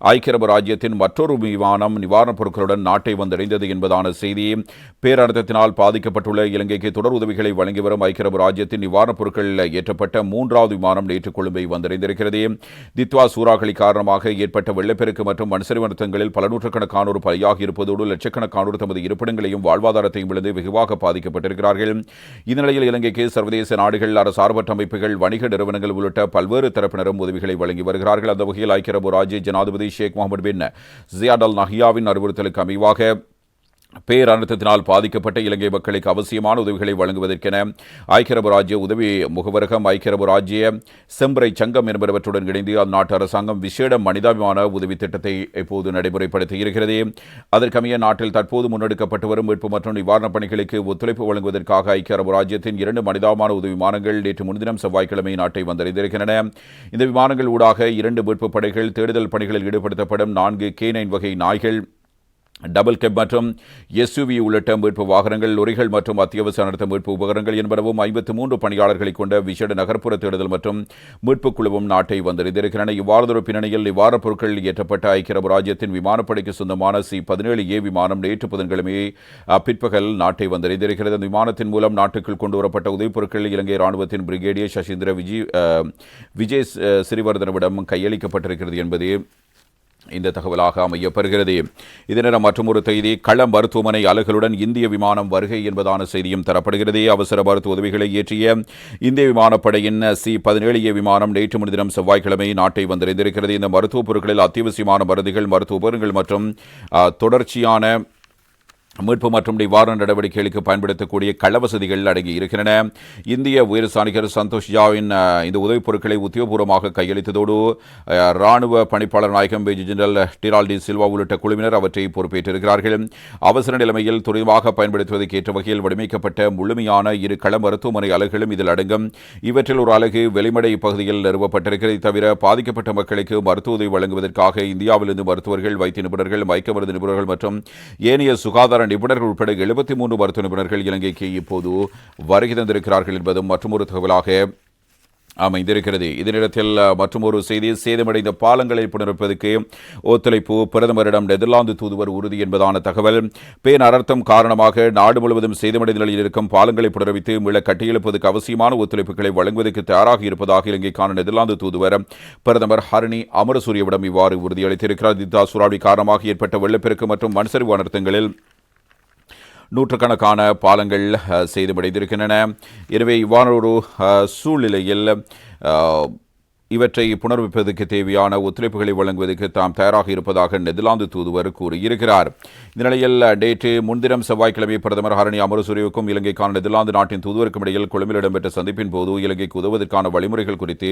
ஐக்கிய அரபு ராஜ்யத்தின் மற்றொரு விமானம் நிவாரணப் பொருட்களுடன் நாட்டை வந்தடைந்தது என்பதான செய்தி. பேரழுத்தத்தினால் பாதிக்கப்பட்டுள்ள இலங்கைக்கு தொடர் உதவிகளை வழங்கி வரும் ஐக்கிய அரபு ராஜ்யத்தின் நிவாரணப் பொருட்கள் ஏற்றப்பட்ட மூன்றாவது விமானம் நேற்று கொழும்பை வந்தடைந்திருக்கிறது. தித்வா சூறாக்களி காரணமாக ஏற்பட்ட வெள்ளப்பெருக்கு மற்றும் மண்சரிவு நிறுத்தங்களில் பல நூற்றுக்கணக்கானோர் பலியாகி இருப்பதோடு லட்சக்கணக்கானோர் தமது இருப்பிடங்களையும் வாழ்வாதாரத்தையும் இழந்து வெகுவாக பாதிக்கப்பட்டிருக்கிறார்கள். இந்நிலையில் இலங்கைக்கு சர்வதேச நாடுகள் அரசார்பற்ற அமைப்புகள் வணிக நிறுவனங்கள் உள்ளிட்ட பல்வேறு தரப்பினரும் உதவிகளை வழங்கி வருகிறார்கள். அந்த வகையில் ஐக்கிய அரபு ராஜ்ய ஜனாதிபதி ஷேக் முகமது பின் ஜியாட் அல் நஹியாவின் அறிவுறுத்தலுக்கு அமைவாக பேரழுத்தத்தினால் பாதிக்கப்பட்ட இலங்கை மக்களுக்கு அவசியமான உதவிகளை வழங்குவதற்கென ஐக்கிய ராஜ்ய உதவி முகவரகம் ஐக்கிய ராஜ்ய செம்பரை சங்கம் என்பவற்றுடன் இணைந்து அந்நாட்டு அரசாங்கம் விசேட மனிதாபிமான உதவி திட்டத்தை இப்போது நடைமுறைப்படுத்தி இருக்கிறது அதற்கமைய நாட்டில் தற்போது முன்னெடுக்கப்பட்டு வரும் மீட்பு மற்றும் நிவாரணப் பணிகளுக்கு ஒத்துழைப்பு வழங்குவதற்காக ஐக்கிய அரபு ராஜ்யத்தின் இரண்டு மனிதாபிமான உதவி விமானங்கள் நேற்று முன்தினம் செவ்வாய்க்கிழமை நாட்டை வந்தடைந்திருக்கின்றன இந்த விமானங்கள் ஊடாக இரண்டு மீட்புப் படைகள் தேடுதல் பணிகளில் ஈடுபடுத்தப்படும் நான்கு கே நைன் வகை நாய்கள் டபுள் கெப் மற்றும் எஸ்யூவி உள்ளிட்ட மீட்பு வாகனங்கள் லொரிகள் மற்றும் அத்தியாவசிய நடத்த மீட்பு உபகரணங்கள் என்பனவும் ஐம்பத்து மூன்று பணியாளர்களை கொண்ட விசேட நகர்ப்புற தேடுதல் மற்றும் மீட்புக் குழுவும் நாட்டை வந்தடைந்திருக்கின்றன. இவ்வாறுதொரு பின்னணியில் நிவாரணப் பொருட்கள் ஏற்றப்பட்ட ஐக்கிய அரபு ராஜ்யத்தின் விமானப்படைக்கு சொந்தமான சி பதினேழு ஏ விமானம் நேற்று புதன்கிழமை பிற்பகல் நாட்டை வந்தடைந்திருக்கிறது. அந்த விமானத்தின் மூலம் நாட்டுக்குள் கொண்டு வரப்பட்ட உதவிப் பொருட்கள் இலங்கை ராணுவத்தின் பிரிகேடியர் சசீந்திர விஜய் விஜய் சிறிவர்தனவிடம் கையளிக்கப்பட்டிருக்கிறது என்பது இந்த தகவலாக அமையப்பெறுகிறது. இதனிடம் மற்றொரு செய்தி. கள மருத்துவமனை அலகுகளுடன் இந்திய விமானம் வருகை என்பதான செய்தியும் தரப்படுகிறது. அவசர மருத்துவ உதவிகளை ஏற்றிய இந்திய விமானப்படையின் சி பதினேழு ஏ விமானம் நேற்று முன்தினம் செவ்வாய்க்கிழமை நாட்டை வந்திருந்திருக்கிறது. இந்த மருத்துவப் பொருட்களில் அத்தியாவசியமான மருந்துகள் மருத்துவ உபகரணங்கள் மற்றும் தொடர்ச்சியான மீட்பு மற்றும் நிவாரண நடவடிக்கைகளுக்கு பயன்படுத்தக்கூடிய கள வசதிகள் அடங்கி இருக்கின்றன. இந்திய உயர் சாணிகர் சந்தோஷ் ஜாவின் இந்த உதவிப் பொருட்களை உத்தியோகபூர்வமாக கையளித்ததோடு ராணுவ பணிப்பாளர் நாயகம் மேஜர் ஜெனரல் டிரால் சில்வா உள்ளிட்ட குழுவினர் அவற்றை பொறுப்பேற்றிருக்கிறார்கள். அவசர நிலைமையில் துரிதமாக பயன்படுத்துவதற்கு ஏற்ற வகையில் வடிவமைக்கப்பட்ட முழுமையான இரு கள மருத்துவமனை அலகுகளும் இதில் அடங்கும். இவற்றில் ஒரு அலகு வெளிமடை பகுதியில் நிறுவப்பட்டிருக்கிறது. தவிர பாதிக்கப்பட்ட மக்களுக்கு மருத்துவ உதவி வழங்குவதற்காக இந்தியாவிலிருந்து மருத்துவர்கள் வைத்திய நிபுணர்கள் மயக்க மருந்து நிபுணர்கள் மற்றும் ஏனைய சுகாதார நிபுணர்கள் உட்பட எழுபத்தி மூன்று மருத்துவ நிபுணர்கள் இலங்கைக்கு இப்போது வருகை தந்திருக்கிறார்கள் என்பதும் மற்றொரு தகவலாக அமைந்திருக்கிறது. இதனிடத்தில் மற்றொரு செய்தி சேதமடைந்த பாலங்களை புனரமைப்பதற்கு ஒத்துழைப்பு பிரதமரிடம் நெதர்லாந்து தூதுவர் உறுதி என்பதான தகவல். பேன் அனர்த்தம் காரணமாக நாடு முழுவதும் சேதமடைந்த நிலையில் இருக்கும் பாலங்களை புனரவித்து மீள கட்டியெழுப்பதற்கு அவசியமான ஒத்துழைப்புகளை வழங்குவதற்கு தயாராக இருப்பதாக இலங்கைக்கான நெதர்லாந்து தூதுவர் பிரதமர் ஹரணி அமரசூரியவிடம் இவ்வாறு உறுதியளித்திருக்கிறார். தித்தா சூறாவளி காரணமாக ஏற்பட்ட வெள்ளப்பெருக்கு மற்றும் மண்சரிவு அனர்த்தங்களில் நூற்றுக்கணக்கான பாலங்கள் அஹ், சேதமடைந்திருக்கின்றன. எனவே இவ்வாறு ஒரு சூழ்நிலையில் இவற்றை புனர்விப்பதற்கு தேவையான ஒத்துழைப்புகளை வழங்குவதற்கு தாம் தயாராக இருப்பதாக நெதர்லாந்து தூதுவர் கூறியிருக்கிறார். இந்த நிலையில் நேற்று முன்தினம் செவ்வாய்க்கிழமை பிரதமர் ஹரணி அமரசூரியவுக்கும் இலங்கைக்கான நெதர்லாந்து நாட்டின் தூதுவருக்கும் இடையில் கொழும்பில் இடம்பெற்ற சந்திப்பின் போது இலங்கைக்கு உதவுவதற்கான வழிமுறைகள் குறித்து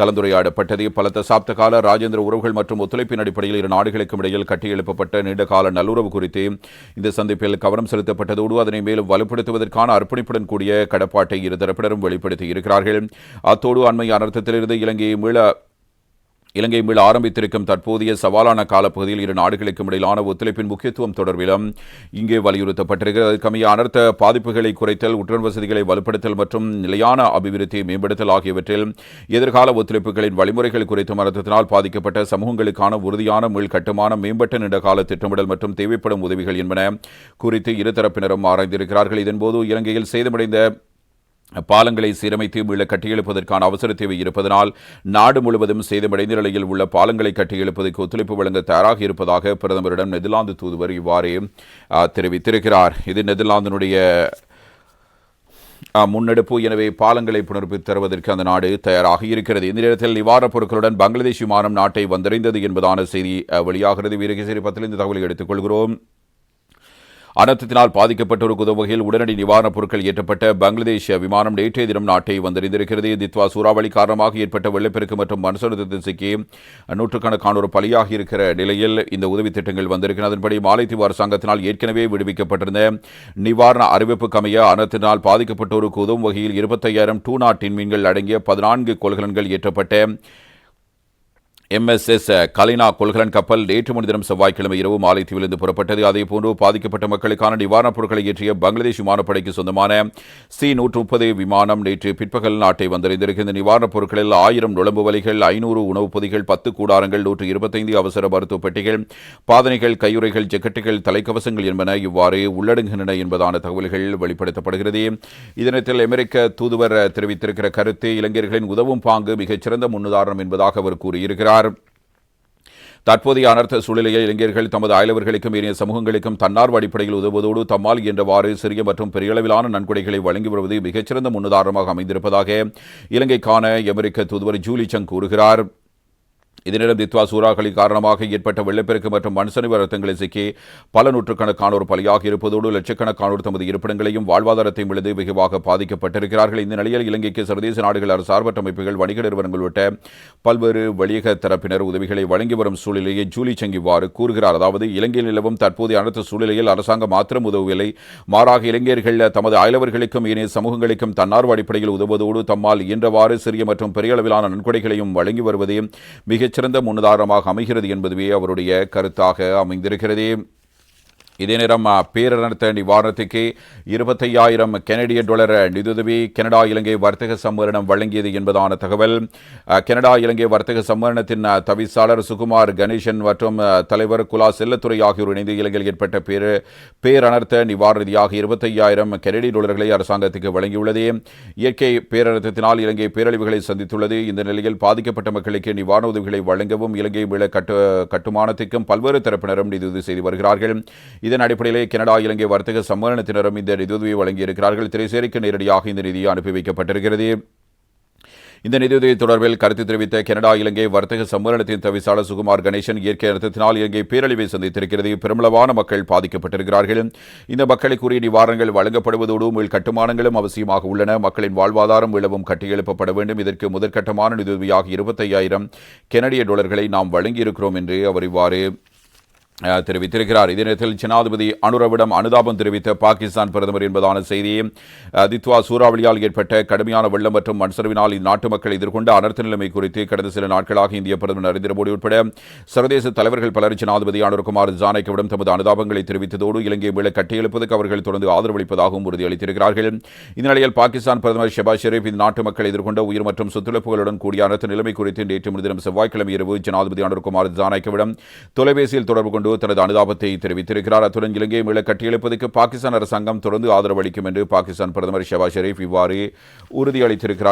கலந்துரையாடப்பட்டது. பல தசாப்த கால ராஜேந்திர உறவுகள் மற்றும் ஒத்துழைப்பின் அடிப்படையில் இரு நாடுகளுக்கும் இடையில் கட்டியெழுப்பப்பட்ட நீண்டகால நல்லுறவு குறித்து இந்த சந்திப்பில் கவனம் செலுத்தப்பட்டதோடு அதனை மேலும் வலுப்படுத்துவதற்கான அர்ப்பணிப்புடன் கூடிய கடப்பாட்டை இரு தரப்பினரும் வெளிப்படுத்தி இருக்கிறார்கள் அத்தோடு அண்மை அனர்த்தத்திலிருந்து இலங்கையை மீள இலங்கை மீள ஆரம்பித்திருக்கும் தற்போதைய சவாலான காலப்பகுதியில் இரு நாடுகளுக்கும் இடையிலான ஒத்துழைப்பின் முக்கியத்துவம் தொடர்பிலும் இங்கே வலியுறுத்தப்பட்டிருக்கிறது. அதற்கமைய அனர்த்த பாதிப்புகளை குறைத்தல் உடன் வசதிகளை வலுப்படுத்தல் மற்றும் நிலையான அபிவிருத்தியை மேம்படுத்தல் ஆகியவற்றில் எதிர்கால ஒத்துழைப்புகளின் வழிமுறைகள் குறித்தும் அனர்த்தத்தினால் பாதிக்கப்பட்ட சமூகங்களுக்கான உறுதியான மீள் கட்டுமான மேம்பட்ட நீண்டகால திட்டமிடல் மற்றும் தேவைப்படும் உதவிகள் என்பன குறித்து இருதரப்பினரும் ஆராய்ந்திருக்கிறார்கள். இதன்போது இலங்கையில் சேதமடைந்த பாலங்களை சீரமைத்து மீள கட்டியெழுப்பதற்கான அவசர தேவை இருப்பதனால் நாடு முழுவதும் சேதமடைந்த நிலையில் உள்ள பாலங்களை கட்டியெழுப்பதற்கு ஒத்துழைப்பு வழங்க தயாராக இருப்பதாக பிரதமரிடம் நெதர்லாந்து தூதுவர் இவ்வாறு தெரிவித்திருக்கிறார். இது நெதர்லாந்தினுடைய முன்னெடுப்பு. எனவே பாலங்களை புனர்ப்பித்து தருவதற்கு அந்த நாடு தயாராக இருக்கிறது. இந்த நேரத்தில் நிவாரணப் பொருட்களுடன் பங்களாதேஷ் விமானம் நாட்டை வந்தடைந்தது என்பதான செய்தி வெளியாகிறது. வீரகேசரி பத்தில் இந்த தகவலை எடுத்துக்கொள்கிறோம் அனர்த்தத்தினால் பாதிக்கப்பட்டோருக்கு உதவும் வகையில் உடனடி நிவாரணப் பொருட்கள் ஏற்றப்பட்ட பங்களாதேஷ் விமானம் நேற்றைய தினம் நாட்டை வந்திருந்திருக்கிறது தித்வா சூறாவளி காரணமாக ஏற்பட்ட வெள்ளப்பெருக்கு மற்றும் மனுசனத்தில் சிக்கி நூற்றுக்கணக்கானோர் பலியாகி இருக்கிற நிலையில் இந்த உதவி திட்டங்கள் வந்திருக்கிறது அதன்படி மாலைத்தீவு அரசாங்கத்தினால் ஏற்கனவே விடுவிக்கப்பட்டிருந்த நிவாரண அறிவிப்புக்கு அமைய அனர்த்தத்தினால் பாதிக்கப்பட்டோருக்கு உதவும் வகையில் இருபத்தையாயிரம் டூ நாட்டின் மீன்கள் அடங்கிய பதினான்கு கொள்கலன்கள் ஏற்றப்பட்ட எம்எஸ்எஸ் கலினா கொள்கலன் கப்பல் நேற்று முன்தினம் செவ்வாய்க்கிழமை இரவு மாலைத்தீவிலிருந்து புறப்பட்டது. அதேபோன்று பாதிக்கப்பட்ட மக்களுக்கான நிவாரணப் பொருட்களை ஏற்றிய பங்களாதேஷ் விமானப்படைக்கு சொந்தமான சி நூற்று முப்பது விமானம் நேற்று பிற்பகல் நாட்டை வந்தடைந்திருக்கின்ற நிவாரணப் பொருட்களில் ஆயிரம் நுழம்பு வலிகள் ஐநூறு உணவுப் பொதிகள் பத்து கூடாரங்கள் நூற்று இருபத்தைந்து அவசர மருத்துவ பெட்டிகள் பாதனைகள் கையுறைகள் ஜெக்கெட்டுகள் தலைக்கவசங்கள் என்பன இவ்வாறு உள்ளடங்குகின்றன என்பதான தகவல்கள் வெளிப்படுத்தப்படுகிறது. இதனத்தில் அமெரிக்க தூதுவர் தெரிவித்திருக்கிற கருத்து இளைஞர்களின் உதவும் பாங்கு மிகச்சிறந்த முன்னுதாரணம் என்பதாக அவர் கூறியிருக்கிறார். தற்போதைய அனர்த்த சூழ்நிலையில் இளைஞர்கள் தமது அயலவர்களுக்கும் ஏனைய சமூகங்களுக்கும் தன்னார்வ அடிப்படையில் உதவுவதோடு தம்மால் என்றவாறு சிறிய மற்றும் பெரிய அளவிலான நன்கொடைகளை வழங்கி வருவது மிகச்சிறந்த முன்னுதாரணமாக அமைந்திருப்பதாக இலங்கைக்கான அமெரிக்க தூதுவர் ஜூலி சங் கூறுகிறார். இதனிடம் தித்வா சூறாக்களின் காரணமாக ஏற்பட்ட வெள்ளப்பெருக்கு மற்றும் மண்சரிவு அழுத்தங்களை சிக்கி பல நூற்றுக்கணக்கானோர் பலியாக இருப்பதோடு லட்சக்கணக்கானோர் தமது இருப்பிடங்களையும் வாழ்வாதாரத்தையும் விழுந்து வெகுவாக பாதிக்கப்பட்டிருக்கிறார்கள். இந்த நிலையில் இலங்கைக்கு சர்வதேச நாடுகள் அரசார்பற்ற அமைப்புகள் வணிக நிறுவனங்கள் உள்ளிட்ட பல்வேறு வணிக தரப்பினர் உதவிகளை வழங்கி வரும் சூழ்நிலையை ஜூலி சங்கிவாறு கூறுகிறார். அதாவது இலங்கையில் நிலவும் தற்போதைய அனைத்து சூழ்நிலையில் அரசாங்கம் மாத்திரம் உதவவில்லை. மாறாக இளைஞர்கள் தமது அயலவர்களுக்கும் இணைய சமூகங்களுக்கும் தன்னார்வ அடிப்படையில் உதவுவதோடு தம்மால் இயன்றவாறு சிறிய மற்றும் பெரிய அளவிலான நன்கொடைகளையும் வழங்கி வருவதே மிகச்சிறந்த முன்னுதாரணமாக அமைகிறது என்பதுவே அவருடைய கருத்தாக அமைந்திருக்கிறது. இதே நேரம் பேரனர்த்த நிவாரணத்துக்கு இருபத்தையாயிரம் கெனடிய டொலர் நிதியுதவி கனடா இலங்கை வர்த்தக சம்மேளனம் வழங்கியது என்பதான தகவல். கனடா இலங்கை வர்த்தக சம்மேளனத்தின் தவிசாளர் சுகுமார் கணேசன் மற்றும் தலைவர் குலா செல்லத்துறை ஆகியோர் இணைந்து இலங்கையில் ஏற்பட்ட பேர் பேரனர்த்த நிவாரணதியாக இருபத்தையாயிரம் கெனடிய டொலர்களை அரசாங்கத்துக்கு வழங்கியுள்ளது. இயற்கை பேரனர்த்தத்தினால் இலங்கை பேரழிவுகளை சந்தித்துள்ளது. இந்த நிலையில் பாதிக்கப்பட்ட மக்களுக்கு நிவாரண உதவிகளை வழங்கவும் இலங்கை மீள கட்டு கட்டுமானத்துக்கும் பல்வேறு தரப்பினரும் நிதியுதவி செய்து வருகிறார்கள். இதன் அடிப்படையிலே கனடா இலங்கை வர்த்தக சம்மேளனத்தினரும் இந்த நிதியுதவியை வழங்கியிருக்கிறார்கள். திரைசேரிக்கு நேரடியாக இந்த நிதி அனுப்பி வைக்கப்பட்டிருக்கிறது இந்த நிதியுதவி தொடர்பில் கருத்து தெரிவித்த கனடா இலங்கை வர்த்தக சம்மேளனத்தின் தவிசாளர் சுகுமார் கணேசன் இயற்கை அர்த்தத்தினால் இலங்கை பேரழிவை சந்தித்திருக்கிறது. பெருமளவான மக்கள் பாதிக்கப்பட்டிருக்கிறார்கள். இந்த மக்களுக்குரிய நிவாரணங்கள் வழங்கப்படுவதோடு மீள் கட்டுமானங்களும் அவசியமாக உள்ளன. மக்களின் வாழ்வாதாரம் விழவும் கட்டியெழுப்பப்பட வேண்டும். இதற்கு முதற்கட்டமான நிதியுதவியாக இருபத்தையாயிரம் கெனடிய டாலர்களை நாம் வழங்கியிருக்கிறோம் என்று அவர் இவ்வாறு தெரிவித்திருக்கிறார். இதே நேரத்தில் ஜனாதிபதி அனுரவிடம் அனுதாபம் தெரிவித்த பாகிஸ்தான் பிரதமர் என்பதான செய்தியை தித்வா சூறாவளியால் ஏற்பட்ட கடுமையான வெள்ளம் மற்றும் மண்சரிவினால் இந்நாட்டு மக்கள் எதிர்கொண்ட அனர்த்த நிலைமை குறித்து கடந்த சில நாட்களாக இந்திய பிரதமர் நரேந்திர மோடி உட்பட சர்வதேச தலைவர்கள் பலர் ஜனாதிபதி அனுர்குமார் ஜானகிவிடம் தமது அனுதாபங்களை தெரிவித்ததோடு இலங்கை மீள கட்டியெழுப்பதற்கு அவர்கள் தொடர்ந்து ஆதரவளிப்பதாகவும் உறுதியளித்திருக்கிறார்கள். இந்த நிலையில் பாகிஸ்தான் பிரதமர் ஷெபாஸ் ஷெரீப் இந்நாட்டு மக்கள் எதிர்கொண்ட உயிர் மற்றும் சொத்துழப்புகளுடன் கூடிய அனர்த்த நிலைமை குறித்து நேற்று முன்தினம் செவ்வாய்க்கிழமை இரவு ஜனாதிபதி அனுர்குமார் ஜானகிவிடம் தொலைபேசியில் தொடர்பு கொண்டு தனது அனுதாபத்தை தெரிவித்திருக்கிறார். அத்துடன் இலங்கையை மீள கட்டியெழுப்பதற்கு பாகிஸ்தான் அரசாங்கம் தொடர்ந்து ஆதரவு அளிக்கும் என்று பாகிஸ்தான் பிரதமர் ஷெபாஸ் ஷெரீப் இவ்வாறு உறுதியளித்திருக்கிறார்.